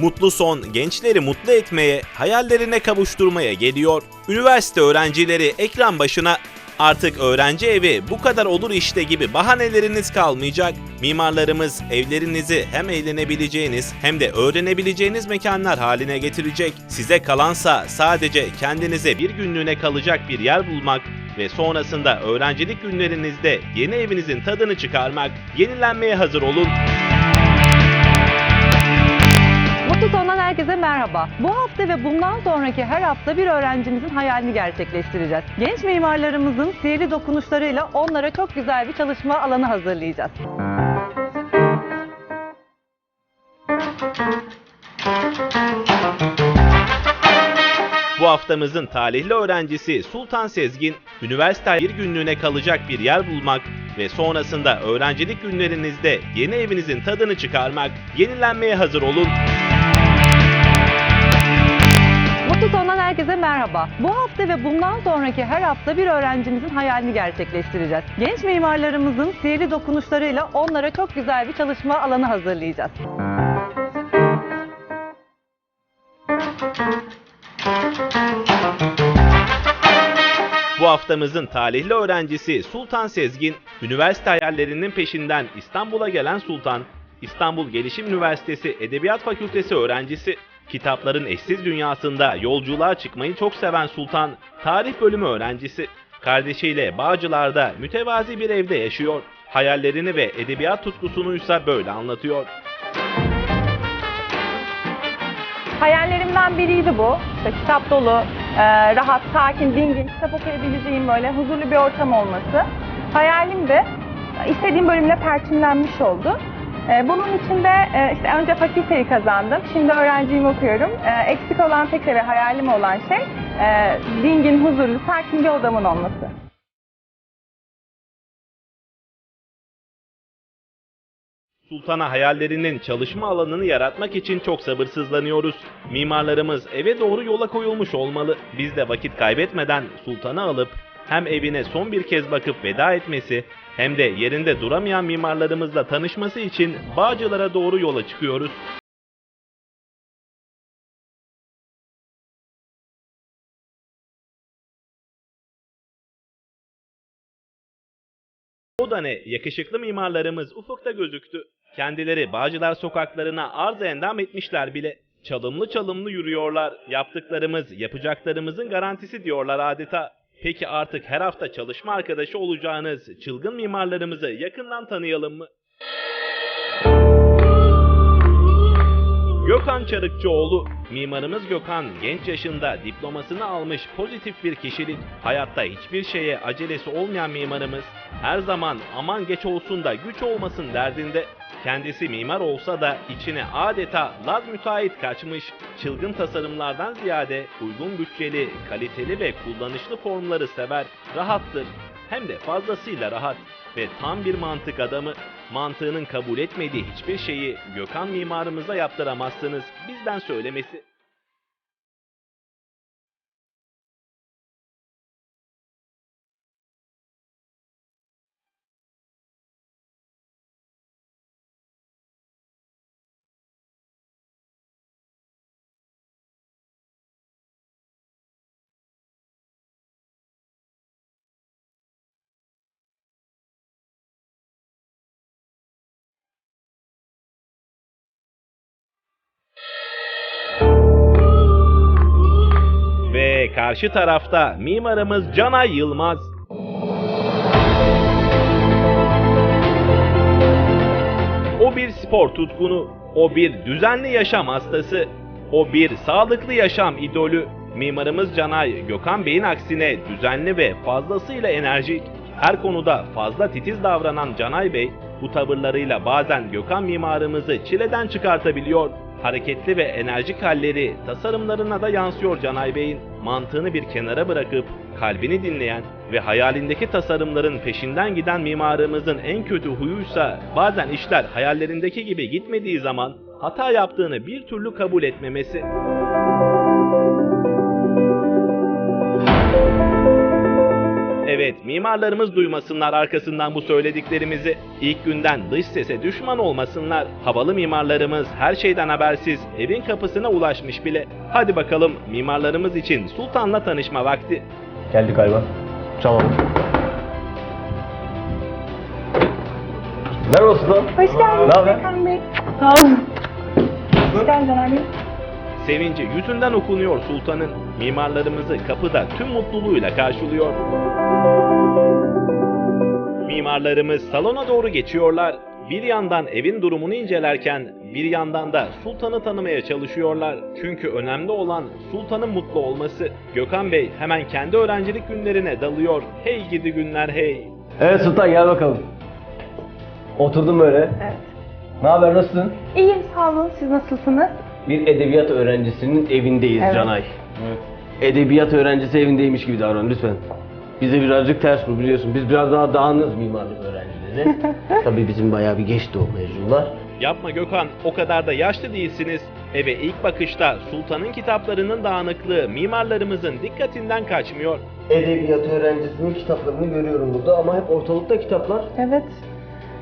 mutlu son gençleri mutlu etmeye, hayallerine kavuşturmaya geliyor. Üniversite öğrencileri ekran başına Artık öğrenci evi bu kadar olur işte gibi bahaneleriniz kalmayacak. Mimarlarımız evlerinizi hem eğlenebileceğiniz hem de öğrenebileceğiniz mekanlar haline getirecek. Size kalansa sadece kendinize bir günlüğüne kalacak bir yer bulmak ve sonrasında öğrencilik günlerinizde yeni evinizin tadını çıkarmak. Yenilenmeye hazır olun. Son'dan herkese merhaba. Bu hafta ve bundan sonraki her hafta bir öğrencimizin hayalini gerçekleştireceğiz. Genç mimarlarımızın sihirli dokunuşlarıyla onlara çok güzel bir çalışma alanı hazırlayacağız. Bu haftamızın talihli öğrencisi Sultan Sezgin, üniversite bir günlüğüne kalacak bir yer bulmak ve sonrasında öğrencilik günlerinizde yeni evinizin tadını çıkarmak, yenilenmeye hazır olun. Herkese merhaba. Bu hafta ve bundan sonraki her hafta bir öğrencimizin hayalini gerçekleştireceğiz. Genç mimarlarımızın sihirli dokunuşlarıyla onlara çok güzel bir çalışma alanı hazırlayacağız. Bu haftamızın talihli öğrencisi Sultan Sezgin, üniversite hayallerinin peşinden İstanbul'a gelen Sultan, İstanbul Gelişim Üniversitesi Edebiyat Fakültesi öğrencisi. Kitapların eşsiz dünyasında yolculuğa çıkmayı çok seven Sultan, tarih bölümü öğrencisi. Kardeşiyle Bağcılar'da mütevazi bir evde yaşıyor. Hayallerini ve edebiyat tutkusunuysa böyle anlatıyor. Hayallerimden biriydi bu. İşte kitap dolu, e, rahat, sakin, dingin, kitap okuyabileceğim böyle huzurlu bir ortam olması. Hayalim de istediğim bölümle perçinlenmiş oldu. E, bunun için de e, işte önce fakülteyi kazandım. Şimdi öğrenciyim okuyorum. E, eksik olan tek şey ve hayalim olan şey e, dingin, huzurlu, sakin bir odamın olması. Sultan'a hayallerinin çalışma alanını yaratmak için çok sabırsızlanıyoruz. Mimarlarımız eve doğru yola koyulmuş olmalı. Biz de vakit kaybetmeden Sultan'ı alıp hem evine son bir kez bakıp veda etmesi hem de yerinde duramayan mimarlarımızla tanışması için Bağcılar'a doğru yola çıkıyoruz. O da ne? Yakışıklı mimarlarımız ufukta gözüktü. Kendileri Bağcılar sokaklarına arz endam etmişler bile. Çalımlı çalımlı yürüyorlar. Yaptıklarımız yapacaklarımızın garantisi diyorlar adeta. Peki artık her hafta çalışma arkadaşı olacağınız çılgın mimarlarımızı yakından tanıyalım mı? Gökhan Çarıkçıoğlu, mimarımız Gökhan genç yaşında diplomasını almış pozitif bir kişilik. Hayatta hiçbir şeye acelesi olmayan mimarımız her zaman aman geç olsun da güç olmasın derdinde. Kendisi mimar olsa da içine adeta laz müteahhit kaçmış, çılgın tasarımlardan ziyade uygun bütçeli, kaliteli ve kullanışlı formları sever, rahattır. Hem de fazlasıyla rahat ve tam bir mantık adamı. Mantığının kabul etmediği hiçbir şeyi Gökhan mimarımıza yaptıramazsınız. Bizden söylemesi. Karşı tarafta mimarımız Canay Yılmaz. O bir spor tutkunu, o bir düzenli yaşam hastası, o bir sağlıklı yaşam idolü. Mimarımız Canay, Gökhan Bey'in aksine düzenli ve fazlasıyla enerjik, her konuda fazla titiz davranan Canay Bey, bu tavırlarıyla bazen Gökhan mimarımızı çileden çıkartabiliyor. Hareketli ve enerjik halleri tasarımlarına da yansıyor Canay Bey'in. Mantığını bir kenara bırakıp kalbini dinleyen ve hayalindeki tasarımların peşinden giden mimarımızın en kötü huyuysa bazen işler hayallerindeki gibi gitmediği zaman hata yaptığını bir türlü kabul etmemesi. Evet, mimarlarımız duymasınlar arkasından bu söylediklerimizi. İlk günden dış sese düşman olmasınlar. Havalı mimarlarımız her şeyden habersiz evin kapısına ulaşmış bile. Hadi bakalım mimarlarımız için Sultan'la tanışma vakti. Geldi galiba. Çalalım. Merhaba Sultan. Hoş geldiniz Ne haber? Bey. Sağ olun. Hoş geldin Bey. Sevinci yüzünden okunuyor Sultan'ın. Mimarlarımızı kapıda tüm mutluluğuyla karşılıyor. Mimarlarımız salona doğru geçiyorlar. Bir yandan evin durumunu incelerken bir yandan da Sultan'ı tanımaya çalışıyorlar. Çünkü önemli olan Sultan'ın mutlu olması. Gökhan Bey hemen kendi öğrencilik günlerine dalıyor. Hey gidi günler hey. Evet Sultan gel bakalım. Oturdum böyle. Evet. Ne haber nasılsın? İyiyim sağ olun. Siz nasılsınız? Bir edebiyat öğrencisinin evindeyiz Evet. Canay. Edebiyat öğrencisi evindeymiş gibi davran lütfen. Bize birazcık ters bu biliyorsun. Biz biraz daha dağınız mimarlık öğrencileri. Tabii bizim bayağı bir geçti o mevzular. Yapma Gökhan, o kadar da yaşlı değilsiniz. Eve ilk bakışta Sultan'ın kitaplarının dağınıklığı mimarlarımızın dikkatinden kaçmıyor. Edebiyat öğrencisinin kitaplarını görüyorum burada ama hep ortalıkta kitaplar. Evet.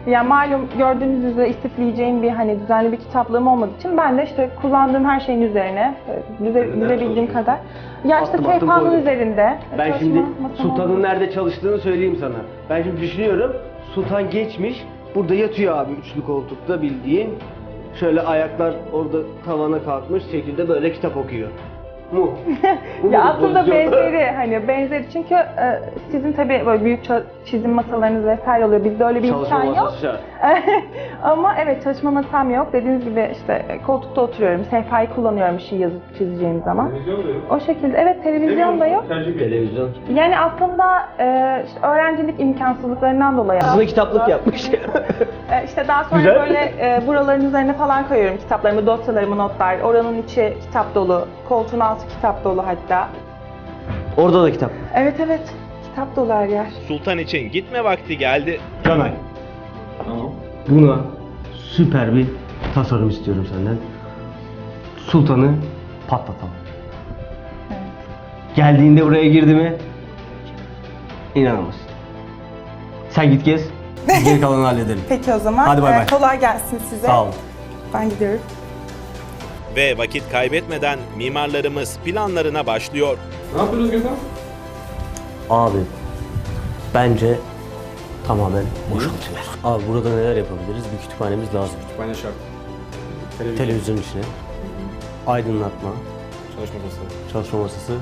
Ya malum gördüğünüz üzere istifleyeceğim bir hani düzenli bir kitaplığım olmadığı için ben de işte kullandığım her şeyin üzerine e, düze, düzebildiğim kadar. Ya işte Attım, attım, sehpanın koydum. üzerinde. Ben çalışma şimdi masam Sultan'ın oldu. nerede çalıştığını söyleyeyim sana. Ben şimdi düşünüyorum. Sultan geçmiş. Burada yatıyor abi üçlü koltukta bildiğin. Şöyle ayaklar orada tavana kalkmış şekilde böyle kitap okuyor. Mu. Bu Ya aslında benzeri hani benzeri çünkü e, sizin tabii böyle büyük ça- çizim masalarınız vesaire oluyor. Bizde öyle bir Çalışma imkan yok. masası şart. Ama evet çalışma masam yok. Dediğiniz gibi işte e, koltukta oturuyorum. Sehpayı kullanıyorum bir şey yazıp çizeceğim zaman. O şekilde. Evet televizyon da yok. Televizyon. Yani aslında e, işte öğrencilik imkansızlıklarından dolayı. Aslında kitaplık yapmış. E, işte daha sonra Güzel. böyle e, buraların üzerine falan koyuyorum kitaplarımı, dosyalarımı, notlar. Oranın içi kitap dolu, koltuğun altı kitap dolu hatta. Orada da kitap. Evet evet, kitap dolu her yer. Sultan için gitme vakti geldi. Canay. Buna süper bir tasarım istiyorum senden. Sultan'ı patlatalım. Geldiğinde buraya girdi mi? İnanamazsın. Sen git gez. Geri kalanı halledelim. Peki o zaman. Hadi bay bay. kolay gelsin size. Sağ olun. Ben gidiyorum. Ve vakit kaybetmeden mimarlarımız planlarına başlıyor. Ne yapıyoruz Gökhan? Abi bence tamamen boşaltıyoruz. Abi burada neler yapabiliriz? Bir kütüphanemiz lazım. Kütüphane şart. Televizyon, Televizyon içine. Aydınlatma, çalışma masası. çalışma masası.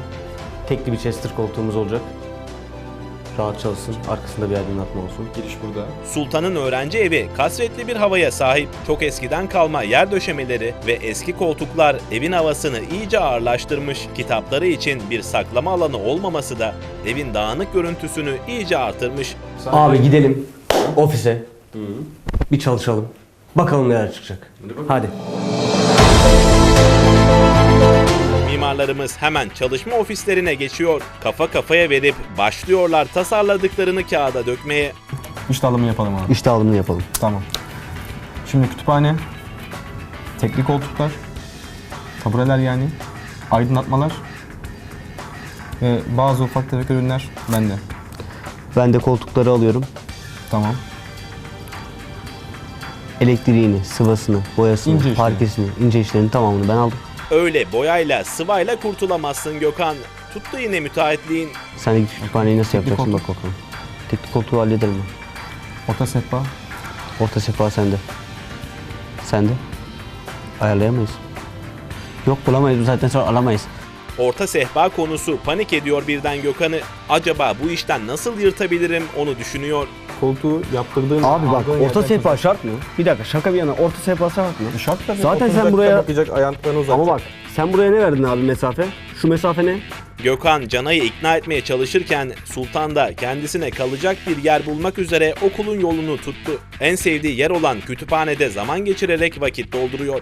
Tekli bir chester koltuğumuz olacak. Rahat çalışsın. Arkasında bir aydınlatma olsun. Giriş burada. Sultan'ın öğrenci evi kasvetli bir havaya sahip. Çok eskiden kalma yer döşemeleri ve eski koltuklar evin havasını iyice ağırlaştırmış. Kitapları için bir saklama alanı olmaması da evin dağınık görüntüsünü iyice artırmış. Abi gidelim ofise. Bir çalışalım. Bakalım neler çıkacak. Hadi. Mimarlarımız hemen çalışma ofislerine geçiyor. Kafa kafaya verip başlıyorlar tasarladıklarını kağıda dökmeye. İş dağılımı yapalım abi. İşte alımını yapalım. Tamam. Şimdi kütüphane, tekli koltuklar, tabureler yani, aydınlatmalar ve bazı ufak tefek ürünler bende. Ben de koltukları alıyorum. Tamam. Elektriğini, sıvasını, boyasını, İnce işleri. parkesini, ince işlerini tamamını ben aldım. Öyle boyayla sıvayla kurtulamazsın Gökhan. Tuttu yine müteahhitliğin. Sen de git kütüphaneyi nasıl Teknik yapacaksın bak bakalım. Teknik koltuğu hallederim ben. Orta sehpa, Orta sefa sende. Sende. Ayarlayamayız. Yok bulamayız zaten sonra alamayız. Orta sehpa konusu panik ediyor birden Gökhan'ı. Acaba bu işten nasıl yırtabilirim onu düşünüyor. koltuğu yaptırdığın... Abi bak aldığın orta yerden sehpa şart mı? Bir dakika şaka bir yana orta sehpa şart mı? E Şart tabii. Zaten sen Oturacak, buraya- Bakacak, ayaklarını uzatacak. Ama bak sen buraya ne verdin abi mesafe? Şu mesafe ne? Gökhan Canay'ı ikna etmeye çalışırken Sultan da kendisine kalacak bir yer bulmak üzere okulun yolunu tuttu. En sevdiği yer olan kütüphanede zaman geçirerek vakit dolduruyor.